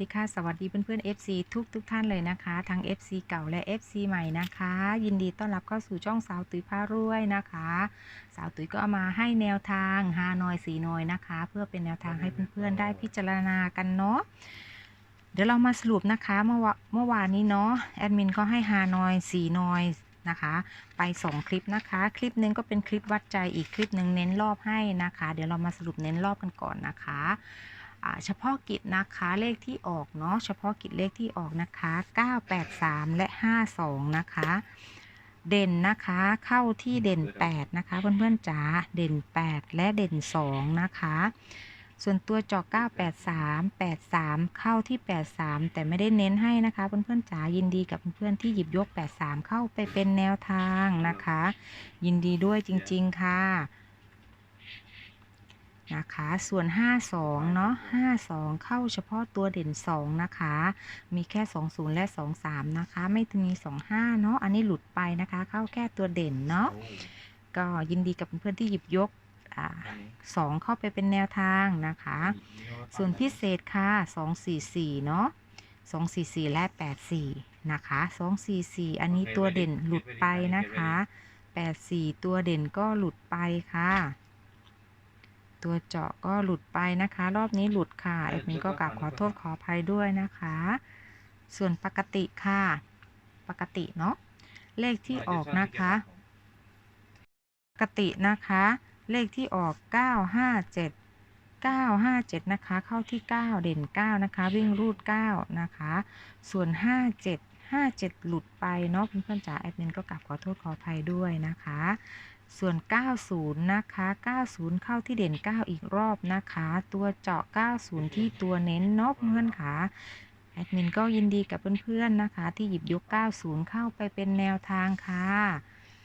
ดีค่ะ สวัสดีเพื่อนๆ FC ทุกทุกๆท่านเลยนะคะ ทั้ง FC เก่าและ FC ใหม่นะคะ ยินดีต้อนรับเข้าสู่ช่องสาวตุ้ยพารวยนะคะ สาวตุ้ยก็เอามาให้แนวทางฮานอยสีนอยนะคะ เพื่อเป็นแนวทางให้เพื่อนๆ ได้พิจารณากันเนาะเดี๋ยวเรามาสรุปนะคะเมื่อวะเมื่อวานนี้เนาะแอดมินก็ให้ฮานอยสีนอยนะคะ ไปสองคลิปนะคะ คลิปหนึ่งก็เป็นคลิปวัดใจอีกคลิปหนึ่งเน้นรอบให้นะคะ เดี๋ยวเรามาสรุปเน้นรอบกันก่อนนะคะอ่า เฉพาะกิจนะคะเลขที่ออกเนาะเฉพาะกิจเลขที่ออกนะคะ 983 และ 52 นะคะ เด่นนะคะเข้าที่เด่น 8 นะคะ เพื่อนๆจ๋าเด่น 8 และเด่น 2 นะคะ ส่วนตัวจอ983 83 เข้าที่ 83 แต่ไม่ได้เน้นให้นะคะเพื่อนๆจ๋ายินดีกับเพื่อนๆที่หยิบยก 83 เข้าไปเป็นแนวทางนะคะ ยินดีด้วยจริง ๆ ค่ะ นะคะ ส่วน 52 เนาะ52 เข้าเฉพาะตัวเด่น 2 นะคะ มีแค่ 20 และ 23 นะคะ ไม่มี 25 เนาะอันนี้หลุดไปนะคะ เข้าแค่ตัวเด่นเนาะก็ยินดีกับเพื่อนที่หยิบยกอ่า2เข้าไปเป็นแนวทางนะคะ ส่วนพิเศษค่ะ 244 เนาะ244 และ 84 นะคะ 244 อันนี้ตัวเด่นหลุดไปนะคะ 84 ตัวเด่นก็หลุดไปค่ะ ตัวเจาะก็หลุดไปนะคะ รอบนี้หลุดค่ะเอฟมินก็กราบขอโทษขออภัยด้วยนะคะ ส่วนปกติค่ะ ปกติเนาะเลขที่ออกนะคะ ปกตินะคะ เลขที่ออก 957 957 นะคะ เข้าที่ 9 เด่น 9 นะคะ วิ่งรูด 9 นะคะ ส่วน 57 57 หลุดไปเนาะเพื่อนๆจ๋าแอดมินก็กราบขอโทษขออภัยด้วยนะคะ ส่วน 90 นะคะ 90 เข้าที่เด่น 9 อีกรอบนะคะ ตัวเจาะ 90 ที่ตัวเน้นนาะเพื่อนๆค่ะแอดมินก็ยินดีกับเพื่อนๆนะคะ ที่หยิบยก 90 เข้าไปเป็นแนวทางค่ะ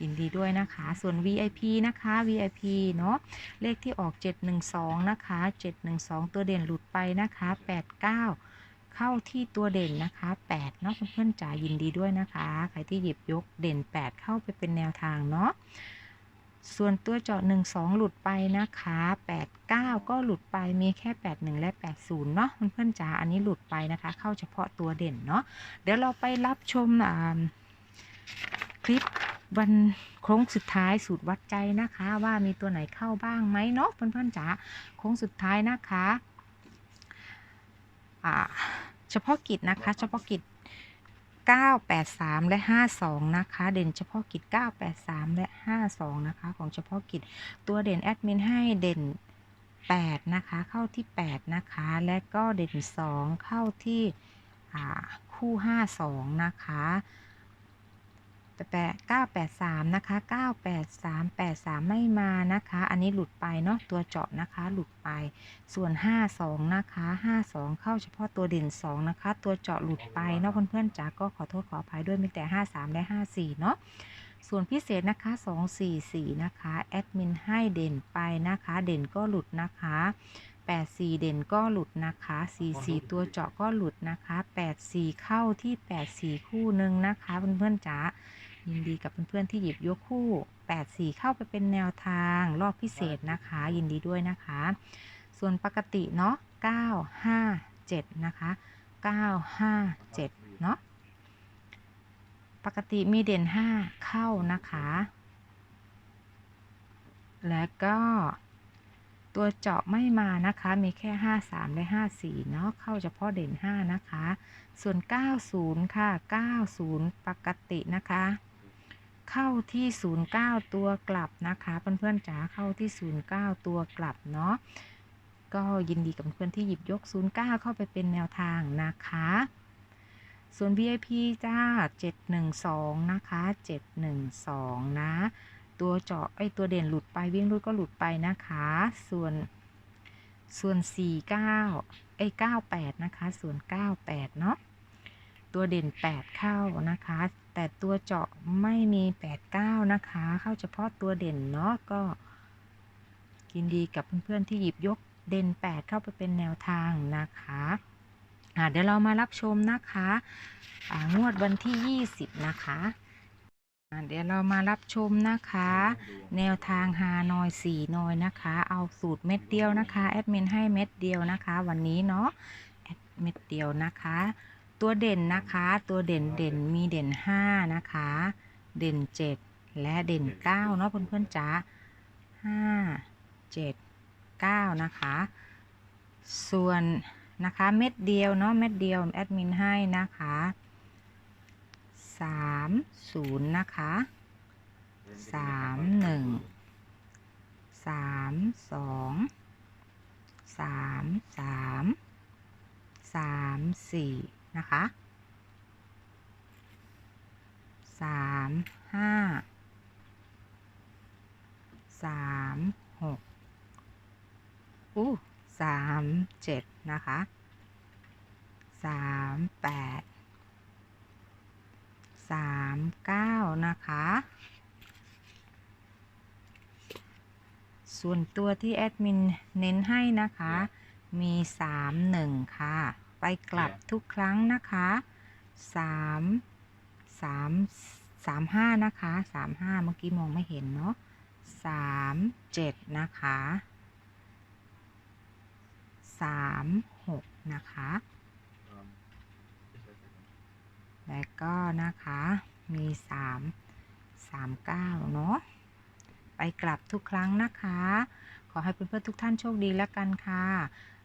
ยินดีด้วยนะคะ ส่วน VIP นะคะ VIP เนาะ เลขที่ออก 712 นะคะ 712 ตัวเด่นหลุดไปนะคะ 89 เข้าที่ตัวเด่นนะคะ 8 เนาะเพื่อนๆจ๋ายินดีด้วยนะคะ ใครที่หยิบยกเด่น 8 เข้าไปเป็นแนวทางเนาะ ส่วนตัวเจาะ 1 2 หลุดไปนะคะ 8 9 ก็หลุดไปมีแค่ 81 และ 80 เนาะเพื่อนๆจ๋าอันนี้หลุดไปนะคะ เข้าเฉพาะตัวเด่นเนาะเดี๋ยวเราไปรับชมคลิปวันโค้งสุดท้ายสูตรวัดใจนะคะ ว่ามีตัวไหนเข้าบ้างไหมเนาะเพื่อนๆจ๋าโค้งสุดท้ายนะคะเฉพาะกิจนะคะ เฉพาะกิจ 983 และ 52 นะคะ เด่นเฉพาะกิจ 983 และ 52 นะคะ ของเฉพาะกิจ ตัวเด่นแอดมินให้เด่น 8 นะคะ เข้าที่ 8 นะคะ และก็เด่น 2 เข้าที่คู่ 52 นะคะ แปด983 นะคะ 983 83 ไม่มานะคะ อันนี้หลุดไปเนาะตัวเจาะนะคะหลุดไป ส่วน 52 นะคะ 52 เข้าเฉพาะตัวเด่น 2 นะคะ ตัวเจาะหลุดไปเนาะเพื่อนๆจ๋าก็ขอโทษขออภัยด้วยมีแต่ 53 และ 54 เนาะส่วนพิเศษนะคะ 244 นะคะ แอดมินให้เด่นไปนะคะ เด่นก็หลุดนะคะ 84 เด่นก็หลุดนะคะ 44 ตัวเจาะก็หลุดนะคะ 84 เข้าที่ 84 คู่หนึ่งนะคะ เพื่อนๆจ๋า ยินดีกับเพื่อนๆที่หยิบยกคู่ 84 เข้าไปเป็นแนวทางรอบพิเศษนะคะ ยินดีด้วยนะคะ ส่วนปกติเนาะ957 นะคะ 957 เนาะปกติมีเด่น 5 เข้านะคะ แล้วก็ตัวเจาะไม่มานะคะ มีแค่ 53 และ 54 เนาะ เข้าเฉพาะเด่น 5 นะคะ ส่วน 90 ค่ะ 90 ปกตินะคะ เข้าที่ 09 ตัวกลับนะคะ เพื่อนๆจ๋าเข้าที่ 09 ตัวกลับเนาะก็ยินดีกับเพื่อนที่หยิบยก 09 เข้าไปเป็นแนวทางนะคะ ส่วน VIP จ้า 712 นะคะ 712 นะ ตัวเจาะไอตัวเด่นหลุดไปวิ่งรูดก็หลุดไปนะคะ ส่วนส่วน 49ไอย98 นะคะ ส่วน 98 เนาะ ตัวเด่น 8 เข้านะคะ แต่ตัวเจาะไม่มี 89 นะคะ เข้าเฉพาะตัวเด่นเนาะก็ยินดีกับเพื่อนๆที่หยิบยกเด่น 8 เข้าไปเป็นแนวทางนะคะเดี๋ยวเรามารับชมนะคะงวดวันที่ 20 นะคะเดี๋ยวเรามารับชมนะคะ แนวทางฮานอยสี่นอยนะคะ เอาสูตรเม็ดเดียวนะคะแอดมินให้เม็ดเดียวนะคะ วันนี้เนาะแอดเม็ดเดียวนะคะ ตัวเด่นนะคะ ตัวเด่นเด่นมีเด่น 5 นะคะ เด่น 7 และเด่น 9 เนาะเพื่อนเพื่อนจ๋า5 7 9 นะคะ ส่วนนะคะเม็ดเดียวเนาะเม็ดเดียวแอดมินให้นะคะ3 0 นะคะ 3 1 3 2 3 3 3 4 นะคะสามห้าสามหกอู้สามเจ็ดนะคะสามแปดสามเก้านะคะ ส่วนตัวที่แอดมินเน้นให้นะคะ มี3 1ค่ะ ไปกลับทุกครั้งนะคะ3 3 3 5นะคะ3 5เมื่อกี้มองไม่เห็นเนาะ3 7นะคะ3 6นะคะและก็นะคะมี3 3 9เนาะไปกลับทุกครั้งนะคะ ขอให้เพื่อนๆทุกท่านโชคดีแล้วกันค่ะ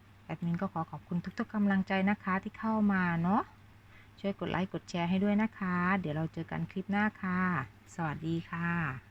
แอดมินก็ขอขอบคุณทุกๆกำลังใจนะคะที่เข้ามาเนาะช่วยกดไลค์กดแชร์ให้ด้วยนะคะ เดี๋ยวเราเจอกันคลิปหน้าค่ะ สวัสดีค่ะ